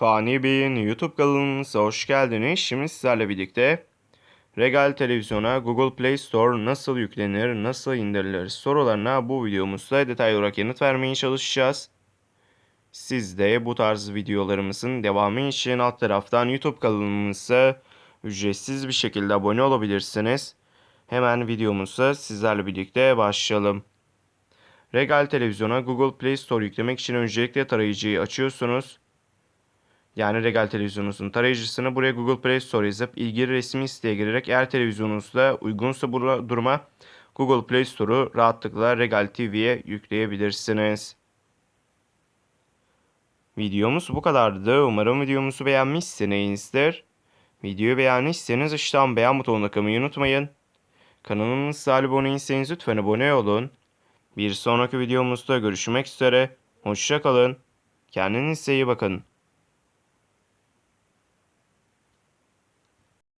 Fani Bey'in YouTube kanalımıza hoş geldiniz. Şimdi sizlerle birlikte Regal Televizyon'a Google Play Store nasıl yüklenir, nasıl indirilir sorularına bu videomuzda detaylı olarak yanıt vermeye çalışacağız. Siz de bu tarz videolarımızın devamı için alt taraftan YouTube kanalımıza ücretsiz bir şekilde abone olabilirsiniz. Hemen videomuza sizlerle birlikte başlayalım. Regal Televizyon'a Google Play Store yüklemek için öncelikle tarayıcıyı açıyorsunuz. Yani Regal televizyonunuzun tarayıcısını buraya Google Play Store yazıp ilgili resmi siteye girerek eğer televizyonunuzda uygunsa bu duruma Google Play Store'u rahatlıkla Regal TV'ye yükleyebilirsiniz. Videomuz bu kadardı. Umarım videomuzu beğenmişsinizdir. Videoyu beğendiyseniz aşağıdan beğen butonuna kılmayı unutmayın. Kanalımıza abone lütfen abone olun. Bir sonraki videomuzda görüşmek üzere. Hoşça kalın. Kendinize iyi bakın.